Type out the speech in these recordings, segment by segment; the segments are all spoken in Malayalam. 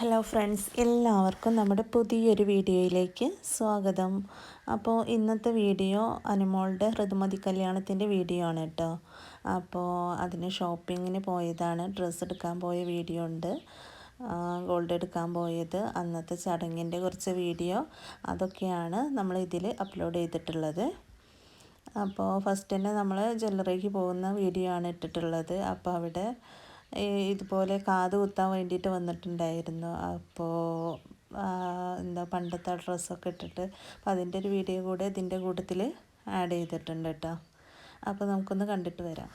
ഹലോ ഫ്രണ്ട്സ് എല്ലാവർക്കും നമ്മുടെ പുതിയൊരു വീഡിയോയിലേക്ക് സ്വാഗതം. അപ്പോൾ ഇന്നത്തെ വീഡിയോ അനുമോളുടെ ഋതുമതി കല്യാണത്തിന്റെ വീഡിയോ ആണ് കേട്ടോ. അപ്പോൾ അതിന് ഷോപ്പിങ്ങിന് പോയതാണ്. ഡ്രസ്സ് എടുക്കാൻ പോയ വീഡിയോ ഉണ്ട്. ഗോൾഡ് എടുക്കാൻ പോയത്. അന്നത്തെ ചടങ്ങിന്റെ കുറച്ച് വീഡിയോ അതൊക്കെയാണ് നമ്മൾ ഇതിൽ അപ്ലോഡ് ചെയ്തിട്ടുള്ളത്. അപ്പോൾ ഫസ്റ്റ് തന്നെ നമ്മൾ ജ്വല്ലറിക്ക് പോകുന്ന വീഡിയോ ആണ് ഇട്ടിട്ടുള്ളത്. അപ്പോൾ അവിടെ ഇതുപോലെ കാത് കുത്താൻ വേണ്ടിയിട്ട് വന്നിട്ടുണ്ടായിരുന്നു. അപ്പോൾ എന്താ പണ്ടത്തെ ഡ്രസ്സൊക്കെ ഇട്ടിട്ട്. അപ്പോൾ അതിന്റെ ഒരു വീഡിയോ കൂടെ ഇതിന്റെ കൂട്ടത്തിൽ ആഡ് ചെയ്തിട്ടുണ്ട് കേട്ടോ. അപ്പോൾ നമുക്കൊന്ന് കണ്ടിട്ട് വരാം.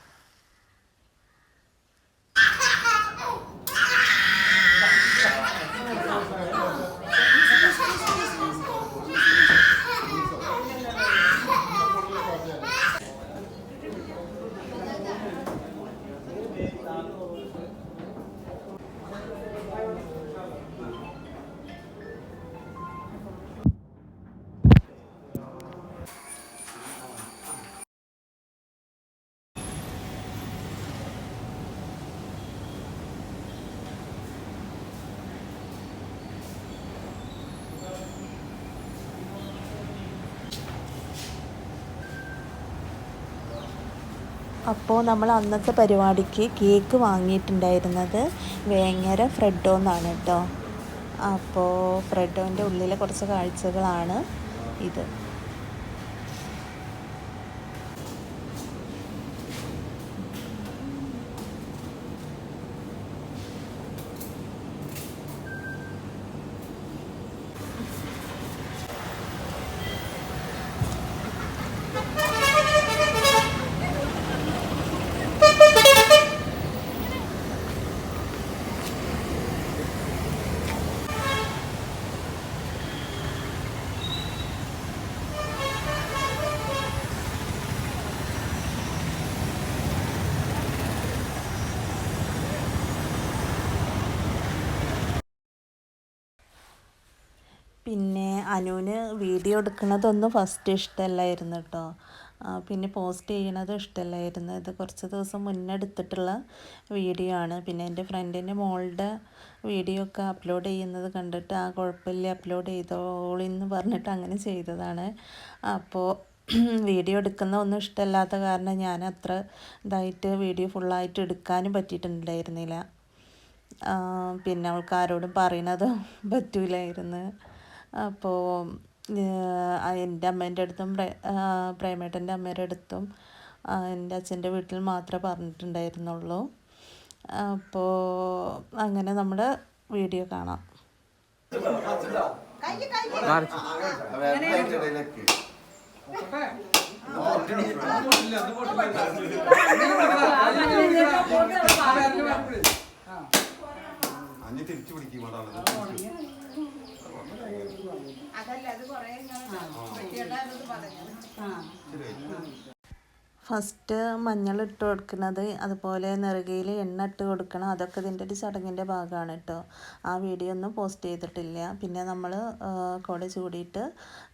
അപ്പോൾ നമ്മൾ അന്നത്തെ പരിപാടിക്ക് കേക്ക് വാങ്ങിയിട്ടുണ്ടായിരുന്നത് വേങ്ങര ഫ്രെഡോ എന്നാണ് കേട്ടോ. അപ്പോൾ ഫ്രെഡോന്റെ ഉള്ളിലെ കുറച്ച് കാഴ്ചകളാണ് ഇത് പിന്നെ അനുവിന് വീഡിയോ എടുക്കുന്നതൊന്നും ഫസ്റ്റ് ഇഷ്ടമല്ലായിരുന്നു കേട്ടോ പിന്നെ പോസ്റ്റ് ചെയ്യണത് ഇഷ്ടമല്ലായിരുന്നു. ഇത് കുറച്ച് ദിവസം മുന്നേ എടുത്തിട്ടുള്ള വീഡിയോ ആണ്. പിന്നെ എന്റെ ഫ്രണ്ടിന്റെ മോളുടെ വീഡിയോ ഒക്കെ അപ്ലോഡ് ചെയ്യുന്നത് കണ്ടിട്ട് ആ കുഴപ്പമില്ല അപ്ലോഡ് ചെയ്തോളിന്ന് പറഞ്ഞിട്ട് അങ്ങനെ ചെയ്തതാണ്. അപ്പോൾ വീഡിയോ എടുക്കുന്ന ഒന്നും ഇഷ്ടമല്ലാത്ത കാരണം ഞാൻ അത്ര ഇതായിട്ട് വീഡിയോ ഫുള്ളായിട്ട് എടുക്കാനും പറ്റിയിട്ടുണ്ടായിരുന്നില്ല. പിന്നെ അവൾക്ക് ആരോടും പറയണതും പറ്റൂലായിരുന്നു. അപ്പോൾ എന്റെ അമ്മേന്റെ അടുത്തും പ്രേമേട്ടന്റെ അമ്മേന്റെ അടുത്തും എന്റെ അച്ഛന്റെ വീട്ടിൽ മാത്രമേ പറഞ്ഞിട്ടുണ്ടായിരുന്നുള്ളൂ. അപ്പോൾ അങ്ങനെ നമ്മുടെ വീഡിയോ കാണാം. അഞ്ഞ് തിരിച്ചു പിടിക്കും ഫസ്റ്റ് മഞ്ഞൾ ഇട്ട് കൊടുക്കുന്നത് അതുപോലെ നെറുകയിൽ എണ്ണ ഇട്ട് കൊടുക്കണം. അതൊക്കെ ഇതിന്റെ ഒരു ചടങ്ങിന്റെ ഭാഗമാണ് കേട്ടോ. ആ വീഡിയോ ഒന്നും പോസ്റ്റ് ചെയ്തിട്ടില്ല. പിന്നെ നമ്മൾ കുട ചൂടിയിട്ട്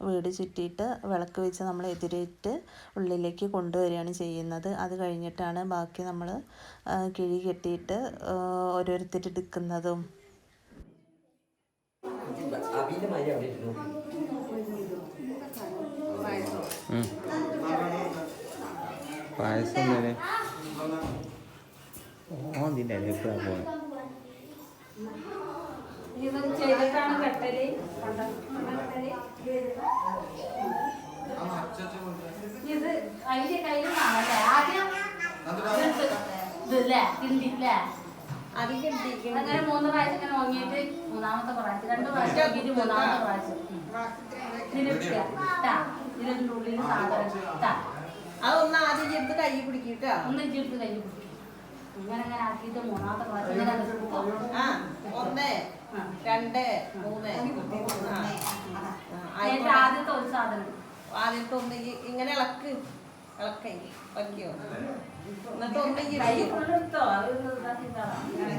വീട് ചുറ്റിയിട്ട് വിളക്ക് വെച്ച് നമ്മൾ എതിരേറ്റ് ഉള്ളിലേക്ക് കൊണ്ടുവരികയാണ് ചെയ്യുന്നത്. അത് കഴിഞ്ഞിട്ടാണ് ബാക്കി നമ്മൾ കിഴി കെട്ടിയിട്ട് ഓരോരുത്തരെടുക്കുന്നതും അബിന്റെ മരി അവിടെ ഇരുന്നു പായസം തന്നെ. ഓ അതിന്റെ എപ്പോഴാ പോണേ ഇത് അതിന്റെ കയ്യിൽ ആദ്യം ഇതല്ലേ? കിണ്ടില്ലേ അങ്ങനെ മൂന്ന് പ്രാവശ്യം ഇങ്ങനെ ഓങ്ങിയിട്ട് മൂന്നാമത്തെ പ്രാവശ്യം രണ്ട് പ്രാവശ്യം ഓങ്ങിയിട്ട് മൂന്നാമത്തെ പ്രാവശ്യം. ഇതിന്റെ ഉള്ളിൽ സാധനം അതൊന്ന് ആദ്യം ചെറുത്ത് കൈ പിടിക്കട്ടോ ഒന്ന് ഇഞ്ചെടുത്ത് കൈ പിടിക്കും. ഇങ്ങനെ അങ്ങനെ ആക്കിയിട്ട് മൂന്നാമത്തെ പ്രാവശ്യം ആ ഒന്ന് രണ്ട് മൂന്ന്. ആദ്യത്തെ ഒരു സാധനം ആദ്യത്തെ ഒന്ന് ഇങ്ങനെ ഇളക്ക്. ഇളക്കേ. വയ്ക്കോ. എന്നിട്ട് ഒന്ന്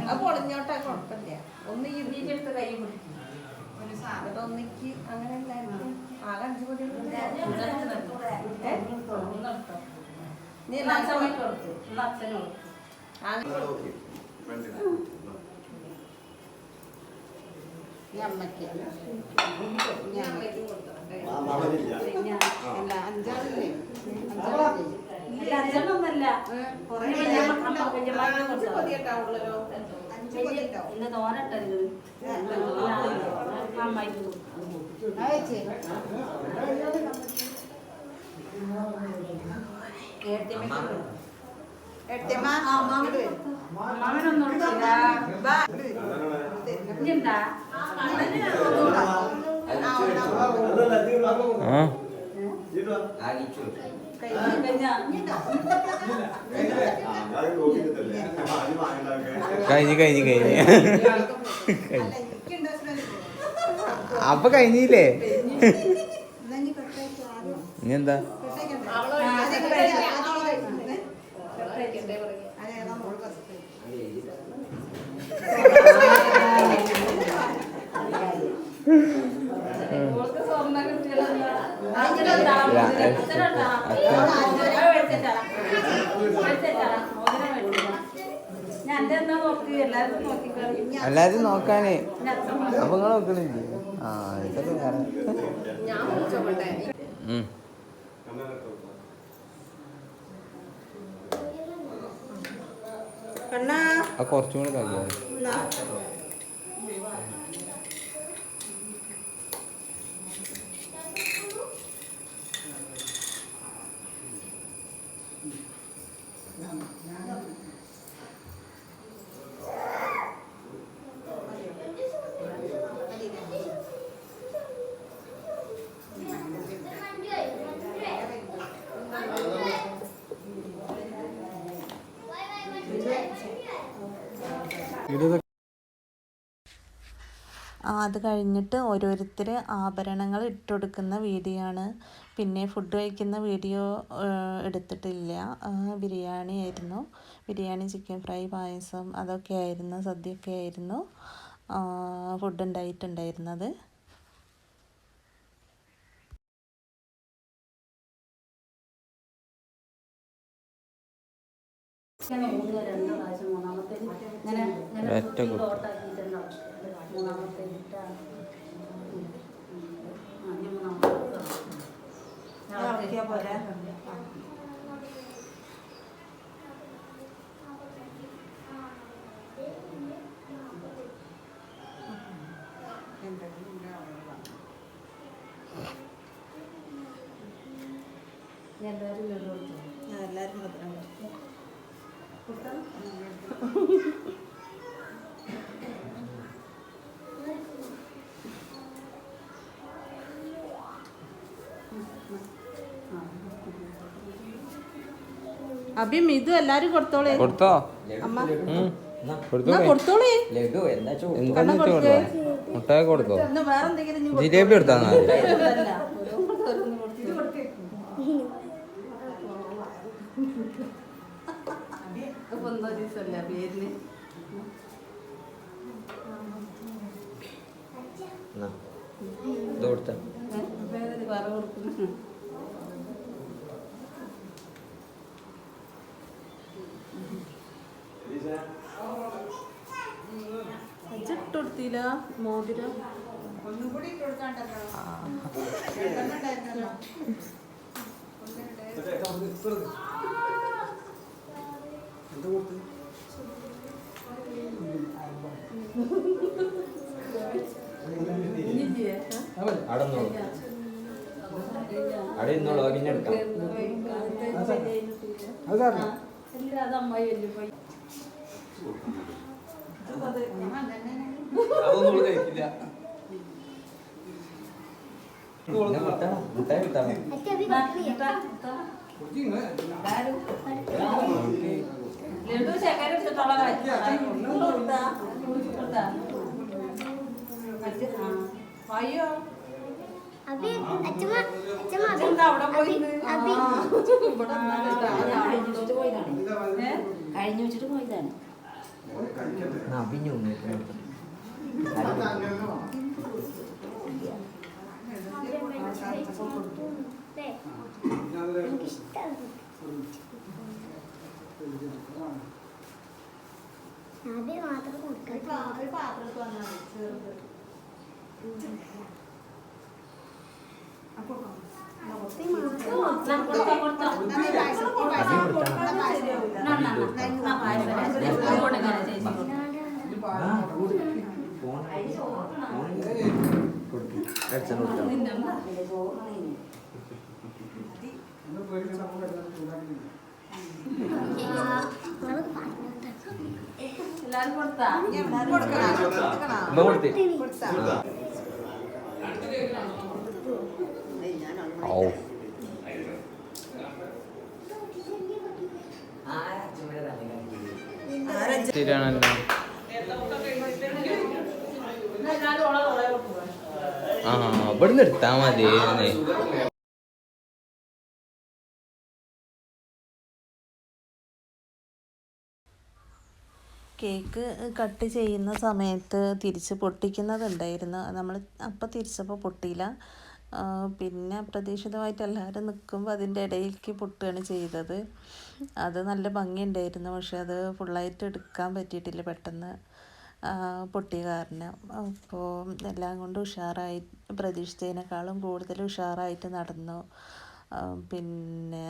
അത് പൊളിഞ്ഞോട്ടെ കുഴപ്പമില്ല ഒന്ന്. ഇഞ്ചെടുത്ത് കൈ പിടിക്കും എന്നിട്ട് ഒന്നിക്ക് അങ്ങനെ ആകെ അഞ്ചു മണി നീ കൊടുത്തു ഞമ്മക്ക് അഞ്ചാളില്ലേ അല്ല അഞ്ചെണ്ണമൊന്നല്ല കുറേ വല്യമ്മക്ക് കൊടുത്തോ. ഇന്ന് തോരട്ടത് ആ കഴിഞ്ഞാ കഴിഞ്ഞ് കഴിഞ്ഞ്. അപ്പൊ കഴിഞ്ഞില്ലേ? ഇനി എന്താ ഓൾക്ക് എല്ലാരും നോക്കാനേ. അപ്പൊ നിങ്ങൾ നോക്കണില്ലേ? ആ ഇതൊക്കെ കുറച്ചും കൂടെ കളിയാ ആ, അത് കഴിഞ്ഞിട്ട് ഓരോരുത്തർ ആഭരണങ്ങൾ ഇട്ടുകൊടുക്കുന്ന വീഡിയോ ആണ് പിന്നെ ഫുഡ് കഴിക്കുന്ന വീഡിയോ എടുത്തിട്ടില്ല. ബിരിയാണി ആയിരുന്നു. ബിരിയാണി ചിക്കൻ ഫ്രൈ പായസം അതൊക്കെ ആയിരുന്നു സദ്യയൊക്കെ ആയിരുന്നു. ഫുഡ് ഉണ്ടായിട്ടുണ്ടായിരുന്നത്. ഏറ്റവും മൂന്നാമത്തെ. ലോട്ടാക്കിയിട്ടുണ്ടാവും മൂന്നാമത്തെ പോരെ? ഇനി എല്ലാവരും ലഡു ഇതും എല്ലാരും കൊടുത്തോളേ. കൊടുത്തോ? അമ്മ. കൊടുത്തോ കൊടുത്തോളേ. എന്താ മുട്ടായി വേറെ. ജിലേബി എടുത്താ ഇത് കൊടുത്ത. ഇപ്പൊ എന്തോ ദിവസമല്ല പേരിന് എന്നാ, ഇത് കൊടുത്ത ഏ? പേര് വേറെ കൊടുക്കുന്നു ഇജ്ജ് ഇട്ട് കൊടുത്തില്ല മോതിരം നിന്നോളൂ പിന്നെ എടുക്കാം. അത് അമ്മായി വലിയ അതൊന്നും കഴിക്കില്ല. മുട്ടായി കിട്ടാ ലഡു ശേഖരം എടുത്തിട്ടുള്ള അയ്യോ അബി അച്ഛമ്മ അച്ഛമ്മ അബി അവിടെ പോയി അബി കഴിഞ്ഞു വെച്ചിട്ട് പോയതാണ്. പിന്നെ അബി മാത്രം കൊടുക്കാം കൊടുക്കാം കൊടുത്തോ. കൊടുത്താ കൊടുത്തേ ശരിയാണല്ലോ എന്നാ എല്ലാരും ഓളെ ഓളെ കൊടുത്തു ആ ഇവിടുന്ന് എടുത്താ മതി. കേക്ക് കട്ട് ചെയ്യുന്ന സമയത്ത് തിരിച്ച് പൊട്ടിക്കുന്നതുണ്ടായിരുന്നു. നമ്മൾ അപ്പം തിരിച്ചപ്പോൾ പൊട്ടിയില്ല. പിന്നെ അപ്രതീക്ഷിതമായിട്ട് എല്ലാവരും നിൽക്കുമ്പോൾ അതിന്റെ ഇടയിലേക്ക് പൊട്ടുകയാണ് ചെയ്തത്. അത് നല്ല ഭംഗിയുണ്ടായിരുന്നു. പക്ഷെ അത് ഫുള്ളായിട്ട് എടുക്കാൻ പറ്റിയിട്ടില്ല പെട്ടെന്ന്. പൊട്ടിയ കാരണം അപ്പോൾ എല്ലാം കൊണ്ടും ഉഷാറായി പ്രതീക്ഷിച്ചതിനേക്കാളും കൂടുതൽ ഉഷാറായിട്ട് നടന്നു. പിന്നെ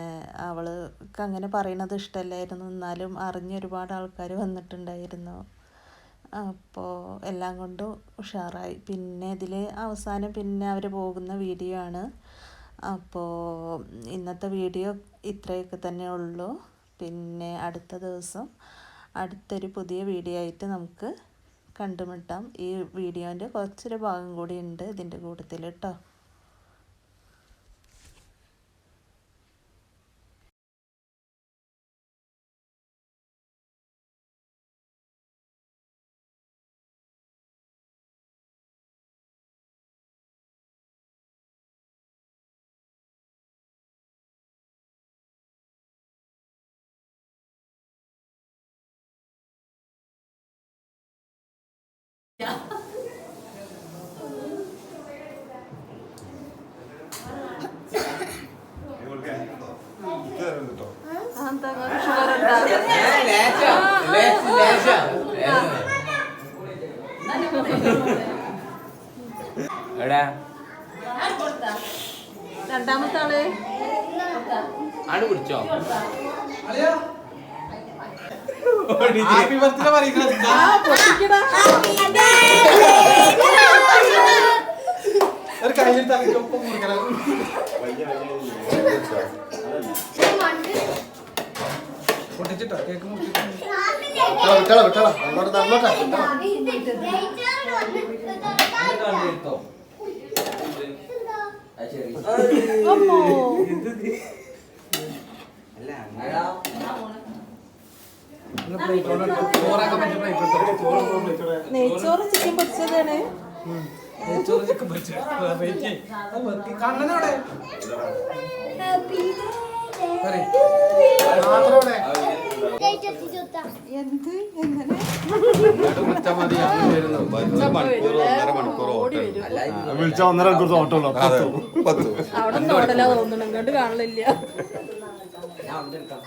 അവൾക്ക് അങ്ങനെ പറയണത് ഇഷ്ടമല്ലായിരുന്നു എന്നാലും അറിഞ്ഞ ഒരുപാട് ആൾക്കാർ വന്നിട്ടുണ്ടായിരുന്നു. അപ്പോൾ എല്ലാം കൊണ്ടും ഉഷാറായി. പിന്നെ ഇതിൽ അവസാനം പിന്നെ അവർ പോകുന്ന വീഡിയോ ആണ്. അപ്പോൾ ഇന്നത്തെ വീഡിയോ ഇത്രയൊക്കെ തന്നെ ഉള്ളൂ. പിന്നെ അടുത്ത ദിവസം അടുത്തൊരു പുതിയ വീഡിയോ ആയിട്ട് നമുക്ക് കണ്ടുമുട്ടാം. ഈ വീഡിയോന്റെ കുറച്ചൊരു ഭാഗം കൂടി ഉണ്ട് ഇതിന്റെ കൂട്ടത്തിൽ കേട്ടോ എടാ രണ്ടാമത്തെ ആൾ? ആണ് കുടിച്ചോ ഒരു കയ്യിൽ തലക്കൊപ്പം മുറിക്കണം പൊട്ടിച്ചിട്ടോ? കേക്ക് മുറിച്ചിട്ടോ? വിട്ടോളാം വിട്ടോളാം. അങ്ങോട്ട് നടന്നോട്ടെ എടുത്തോ നെയ്ച്ചോറ് ചിക്കൻ പൊരിച്ചതാണ്. നെയ്ച്ചോറ് ചിക്കൻ പൊരിച്ചത് കണ്ണനോടെ എന്ത്? എങ്ങനെ? മണിക്കൂർ ഒന്നര മണിക്കൂർ ഓട്ടോ. അവിടെ തോന്നണം. ഇങ്ങോട്ട് കാണില്ല ഞാൻ അവിടെ എടുക്കാം.